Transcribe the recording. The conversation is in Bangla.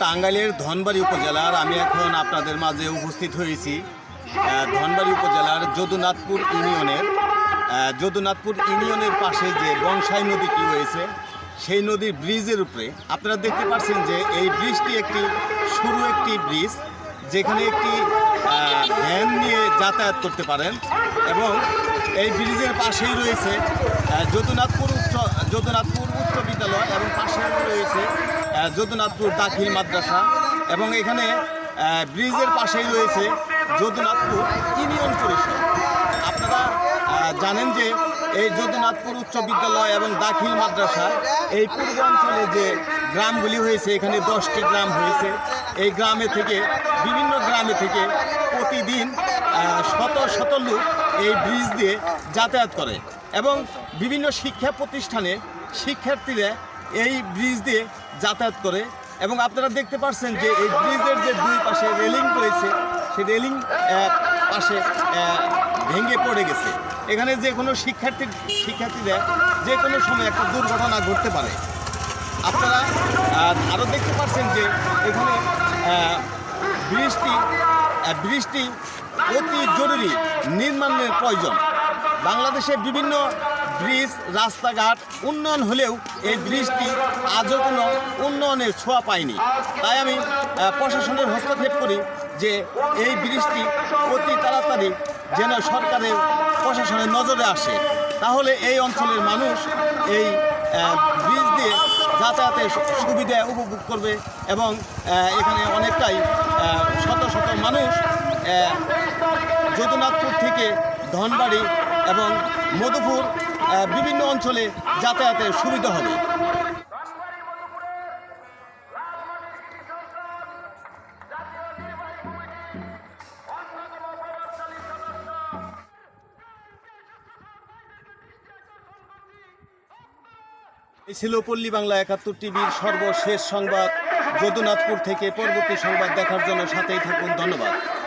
টাঙ্গাইলের ধনবাড়ি উপজেলার আমি এখন আপনাদের মাঝে উপস্থিত হয়েছি। ধনবাড়ি উপজেলার যদুনাথপুর ইউনিয়নের। যদুনাথপুর ইউনিয়নের পাশে যে বংশাই নদীটি রয়েছে, সেই নদীর ব্রিজের উপরে আপনারা দেখতে পাচ্ছেন যে এই ব্রিজটি একটি শুরু একটি ব্রিজ, যেখানে একটি যাতায়াত করতে পারেন। এবং এই ব্রিজের পাশেই রয়েছে যদুনাথপুর উচ্চ যদুনাথপুর উচ্চ বিদ্যালয় এবং পাশে রয়েছে যদুনাথপুর দাখিল মাদ্রাসা এবং এখানে ব্রিজের পাশেই রয়েছে যদুনাথপুর ইউনিয়ন পরিষদ। জানেন যে এই যদুনাথপুর উচ্চ বিদ্যালয় এবং দাখিল মাদ্রাসা, এই পূর্বাঞ্চলে যে গ্রামগুলি হয়েছে, এখানে দশটি গ্রাম হয়েছে। এই গ্রামে থেকে, বিভিন্ন গ্রামে থেকে প্রতিদিন শত শত লোক এই ব্রিজ দিয়ে যাতায়াত করে এবং বিভিন্ন শিক্ষা প্রতিষ্ঠানে শিক্ষার্থীরা এই ব্রিজ দিয়ে যাতায়াত করে এবং আপনারা দেখতে পাচ্ছেন যে এই ব্রিজের যে দুই পাশে রেলিং রয়েছে, সেই রেলিং পাশে ভেঙে পড়ে গেছে। এখানে যে কোনো শিক্ষার্থী শিক্ষার্থীরা যে কোনো সময় একটা দুর্ঘটনা ঘটতে পারে। আপনারা আরও দেখতে পাচ্ছেন যে এখানে আহ, ব্রিজটি অতি জরুরি নির্মাণের প্রয়োজন। বাংলাদেশে বিভিন্ন ব্রিজ রাস্তাঘাট উন্নয়ন হলেও এই ব্রিজটি আজও কোনো উন্নয়নের ছোঁয়া পায়নি। তাই আমি প্রশাসনের হস্তক্ষেপ করি যে এই ব্রিজটি অতি তাড়াতাড়ি যেন সরকারের প্রশাসনের নজরে আসে, তাহলে এই অঞ্চলের মানুষ এই ব্রিজ দিয়ে যাতায়াতের সুবিধা উপভোগ করবে এবং এখানে অনেকটাই শত শত মানুষ যদুনাথপুর থেকে ধনবাড়ি এবং মধুপুর বিভিন্ন অঞ্চলে যাতায়াতের সুবিধা হবে। ছিল পল্লী বাংলা একাত্তর টিভির সর্বশেষ সংবাদ। যদুনাথপুর থেকে পরবর্তী সংবাদ দেখার জন্য সাথেই থাকুন, ধন্যবাদ।